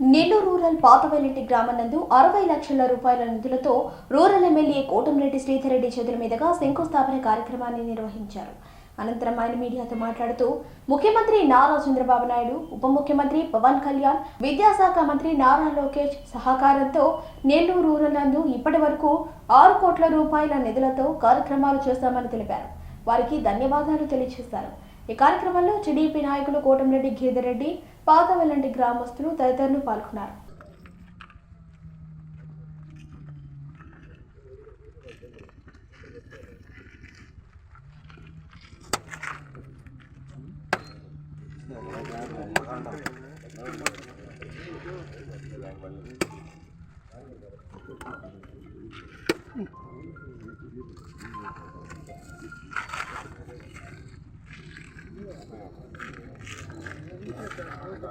Nellore rural పాతవెల్లింటి గ్రామనందు అరవై లక్షల రూపాయల నిధులతో రూరల్ ఎమ్మెల్యే కోటంరెడ్డి శ్రీధరెడ్డి చేతుల మీదుగా శంకుస్థాపన కార్యక్రమాన్ని నిర్వహించారు. అనంతరం ఆయన మీడియాతో మాట్లాడుతూ ముఖ్యమంత్రి నారా చంద్రబాబు నాయుడు ఉప ముఖ్యమంత్రి పవన్ కళ్యాణ్ విద్యాశాఖ మంత్రి నారా లోకేష్ సహకారంతో నెల్లూరు రూరల్ నందు ఇప్పటి వరకు ఆరు కోట్ల రూపాయల నిధులతో కార్యక్రమాలు చేస్తామని తెలిపారు. వారికి ధన్యవాదాలు తెలియజేశారు. ఈ కార్యక్రమంలో టీడీపీ నాయకులు కోటంరెడ్డి గిరిధర్ రెడ్డి పాతవెల్లంటి గ్రామస్తులు తదితరులు పాల్గొన్నారు.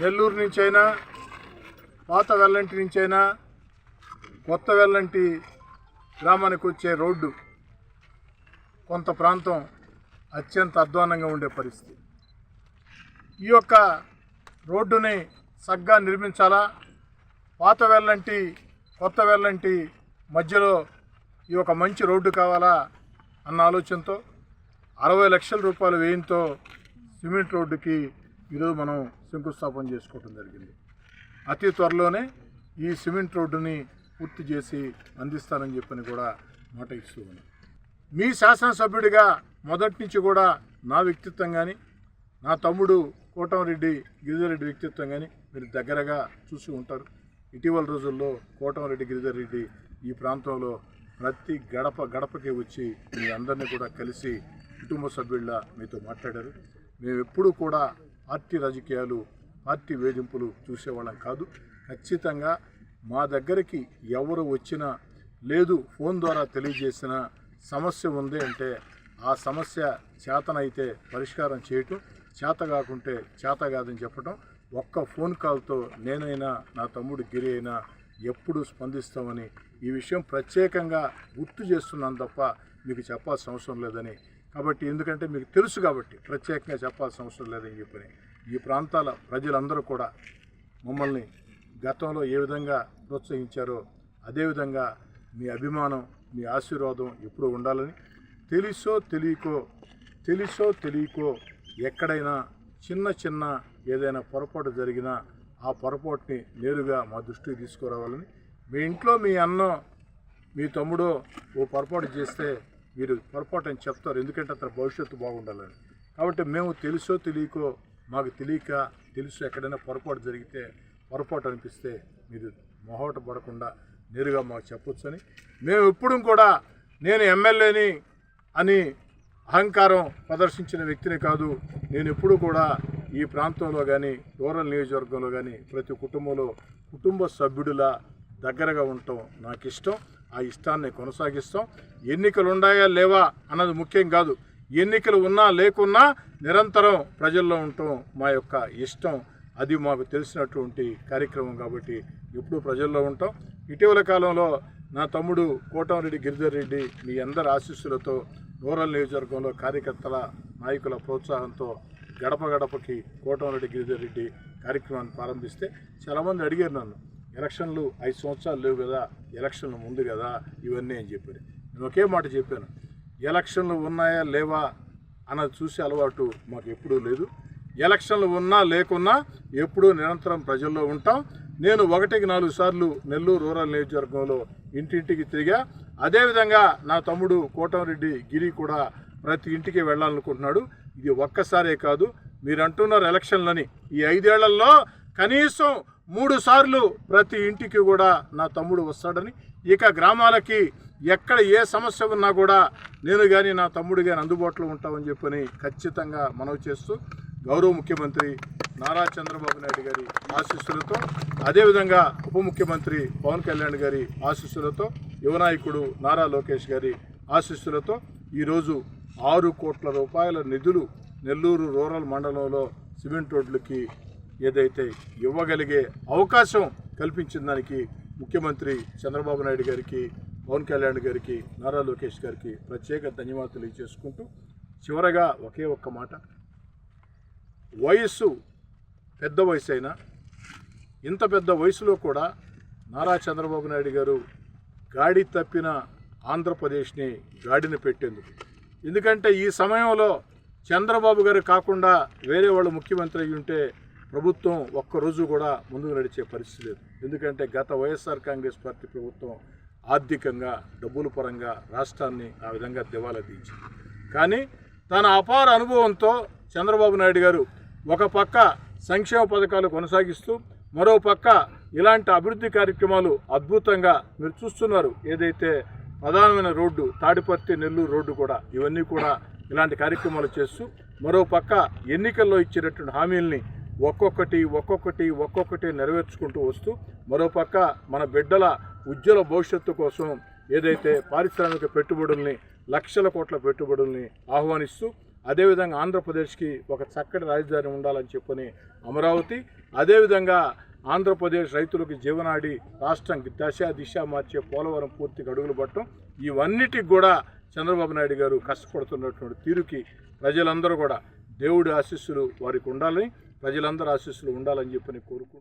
నెల్లూరు నుంచైనా పాత వెల్లంటి నుంచైనా కొత్త వెల్లంటి గ్రామానికి వచ్చే రోడ్డు కొంత ప్రాంతం అత్యంత అధ్వానంగా ఉండే పరిస్థితి. ఈ యొక్క రోడ్డుని సగ్గా నిర్మించాలా? పాత వెల్లంటి కొత్త వెల్లంటి మధ్యలో ఈ ఒక మంచి రోడ్డు కావాలా అన్న ఆలోచనతో అరవై లక్షల రూపాయల వ్యయంతో సిమెంట్ రోడ్డుకి ఈరోజు మనం శంకుస్థాపన చేసుకోవడం జరిగింది. అతి త్వరలోనే ఈ సిమెంట్ రోడ్డుని పూర్తి చేసి అందిస్తానని చెప్పని కూడా మాట ఇస్తూ ఉన్నాను మీ శాసనసభ్యుడిగా మొదటి నుంచి కూడా నా వ్యక్తిత్వం కానీ నా తమ్ముడు కోటంరెడ్డి గిరిజారెడ్డి వ్యక్తిత్వం కానీ మీరు దగ్గరగా చూసి ఉంటారు. ఇటీవల రోజుల్లో కోటమరెడ్డి గిరిధర్ రెడ్డి ఈ ప్రాంతంలో ప్రతి గడప గడపకి వచ్చి మీ అందరినీ కూడా కలిసి కుటుంబ సభ్యుళ్ళ మీతో మాట్లాడారు. మేము ఎప్పుడూ కూడా పార్టీ రాజకీయాలు పార్టీ వేధింపులు చూసేవాళ్ళం కాదు. ఖచ్చితంగా మా దగ్గరికి ఎవరు వచ్చినా లేదు ఫోన్ ద్వారా తెలియజేసిన సమస్య ఉంది అంటే ఆ సమస్య చేతనైతే పరిష్కారం చేయటం చేత కాకుంటే చేత కాదని చెప్పటం. ఒక్క ఫోన్ కాల్తో నేనైనా నా తమ్ముడు గిరి అయినా ఎప్పుడు స్పందిస్తామని ఈ విషయం ప్రత్యేకంగా గుర్తు చేస్తున్నాను తప్ప మీకు చెప్పాల్సిన అవసరం లేదని. కాబట్టి ఎందుకంటే మీకు తెలుసు కాబట్టి ప్రత్యేకంగా చెప్పాల్సిన అవసరం లేదని చెప్పని ఈ ప్రాంతాల ప్రజలందరూ కూడా మమ్మల్ని గతంలో ఏ విధంగా ప్రోత్సహించారో అదేవిధంగా మీ అభిమానం మీ ఆశీర్వాదం ఎప్పుడూ ఉండాలని. తెలుసో తెలియకో తెలుసో తెలియకో ఎక్కడైనా చిన్న చిన్న ఏదైనా పొరపాటు జరిగినా ఆ పొరపాటుని నేరుగా మా దృష్టికి తీసుకురావాలని మీ ఇంట్లో మీ అన్న మీ తమ్ముడో ఓ పొరపాటు చేస్తే మీరు పొరపాటు అని చెప్తారు. ఎందుకంటే అతని భవిష్యత్తు బాగుండాలని. కాబట్టి మేము తెలుసో తెలియకో మాకు తెలియక తెలుసు ఎక్కడైనా పొరపాటు జరిగితే పొరపాటు అనిపిస్తే మీరు మొహోట పడకుండా నేరుగా మాకు చెప్పొచ్చని. మేము ఎప్పుడు కూడా నేను ఎమ్మెల్యేని అని అహంకారం ప్రదర్శించిన వ్యక్తిని కాదు నేను ఎప్పుడు కూడా ఈ ప్రాంతంలో కానీ రూరల్ నియోజకవర్గంలో కానీ ప్రతి కుటుంబంలో కుటుంబ సభ్యుడిలా దగ్గరగా ఉండటం నాకు ఇష్టం ఆ ఇష్టాన్ని కొనసాగిస్తాం. ఎన్నికలు ఉన్నాయా లేవా అన్నది ముఖ్యం కాదు. ఎన్నికలు ఉన్నా లేకున్నా నిరంతరం ప్రజల్లో ఉండటం మా యొక్క ఇష్టం. అది మాకు తెలిసినటువంటి కార్యక్రమం కాబట్టి ఎప్పుడూ ప్రజల్లో ఉంటాం. ఇటీవల కాలంలో నా తమ్ముడు కోటంరెడ్డి గిరిధర్ రెడ్డి మీ అందరి ఆశీస్సులతో రూరల్ నియోజకవర్గంలో కార్యకర్తల నాయకుల ప్రోత్సాహంతో గడప గడపకి కోటంరెడ్డి గిరిధర్ రెడ్డి కార్యక్రమాన్ని ప్రారంభిస్తే చాలామంది అడిగారు నన్ను ఎలక్షన్లు ఐదు సంవత్సరాలు లేవు కదా ఎలక్షన్లు ముందు కదా ఇవన్నీ అని చెప్పారు. నేను ఒకే మాట చెప్పాను ఎలక్షన్లు ఉన్నాయా లేవా అన్నది చూసే అలవాటు మాకు ఎప్పుడూ లేదు. ఎలక్షన్లు ఉన్నా లేకున్నా ఎప్పుడూ నిరంతరం ప్రజల్లో ఉంటాం. నేను ఒకటికి నాలుగు సార్లు నెల్లూరు రూరల్ నియోజకవర్గంలో ఇంటింటికి తిరిగా అదేవిధంగా నా తమ్ముడు కోటంరెడ్డి గిరి కూడా ప్రతి ఇంటికి వెళ్ళాలనుకుంటున్నాడు. ఇది ఒక్కసారే కాదు మీరు అంటున్నారు ఎలక్షన్లని. ఈ ఐదేళ్ళలో కనీసం మూడు సార్లు ప్రతి ఇంటికి కూడా నా తమ్ముడు వస్తాడని. ఇక గ్రామాలకి ఎక్కడ ఏ సమస్య ఉన్నా కూడా నేను కానీ నా తమ్ముడు కానీ అందుబాటులో ఉంటామని చెప్పని ఖచ్చితంగా మనవి చేస్తూ గౌరవ ముఖ్యమంత్రి నారా చంద్రబాబు నాయుడు గారి ఆశీస్సులతో అదేవిధంగా ఉప ముఖ్యమంత్రి పవన్ కళ్యాణ్ గారి ఆశీస్సులతో యువనాయకుడు నారా లోకేష్ గారి ఆశీస్సులతో ఈరోజు ఆరు కోట్ల రూపాయల నిధులు నెల్లూరు రూరల్ మండలంలో సిమెంట్ రోడ్లకి ఏదైతే ఇవ్వగలిగే అవకాశం కల్పించిన దానికి ముఖ్యమంత్రి చంద్రబాబు నాయుడు గారికి పవన్ కళ్యాణ్ గారికి నారా లోకేష్ గారికి ప్రత్యేక ధన్యవాదాలు చేసుకుంటూ చివరగా ఒకే ఒక్క మాట. వయస్సు పెద్ద వయసు అయినా ఇంత పెద్ద వయసులో కూడా నారా చంద్రబాబు నాయుడు గారు గాడి తప్పిన ఆంధ్రప్రదేశ్ని గాడిని పెట్టేందుకు. ఎందుకంటే ఈ సమయంలో చంద్రబాబు గారు కాకుండా వేరే వాళ్ళు ముఖ్యమంత్రి అయి ఉంటే ప్రభుత్వం ఒక్కరోజు కూడా ముందుకు నడిచే పరిస్థితి లేదు. ఎందుకంటే గత వైఎస్ఆర్ కాంగ్రెస్ పార్టీ ప్రభుత్వం ఆర్థికంగా డబ్బుల పరంగా రాష్ట్రాన్ని ఆ విధంగా దివాలా తీయించింది కానీ తన అపార అనుభవంతో చంద్రబాబు నాయుడు గారు ఒక పక్క సంక్షేమ పథకాలు కొనసాగిస్తూ మరో పక్క ఇలాంటి అభివృద్ధి కార్యక్రమాలు అద్భుతంగా మీరు చూస్తున్నారు. ఏదైతే ప్రధానమైన రోడ్డు తాడిపర్తి నెల్లూరు రోడ్డు కూడా ఇవన్నీ కూడా ఇలాంటి కార్యక్రమాలు చేస్తూ మరో పక్క ఎన్నికల్లో ఇచ్చినటువంటి హామీల్ని ఒక్కొక్కటి ఒక్కొక్కటి ఒక్కొక్కటి నెరవేర్చుకుంటూ వస్తూ మరో పక్క మన బిడ్డల ఉజ్వల భవిష్యత్తు కోసం ఏదైతే పారిశ్రామిక పెట్టుబడుల్ని లక్షల కోట్ల పెట్టుబడుల్ని ఆహ్వానిస్తూ అదేవిధంగా ఆంధ్రప్రదేశ్కి ఒక చక్కటి రాజధాని ఉండాలని చెప్పని అమరావతి అదేవిధంగా ఆంధ్రప్రదేశ్ రైతులకు జీవనాడి రాష్ట్రం దశ దిశ మార్చే పోలవరం పూర్తిగా అడుగులు పట్టడం ఇవన్నిటికి కూడా చంద్రబాబు నాయుడు గారు కష్టపడుతున్నటువంటి తీరుకి ప్రజలందరూ కూడా దేవుడి ఆశీస్సులు వారికి ఉండాలని ప్రజలందరూ ఆశీస్సులు ఉండాలని చెప్పని కోరుకుంటున్నాను.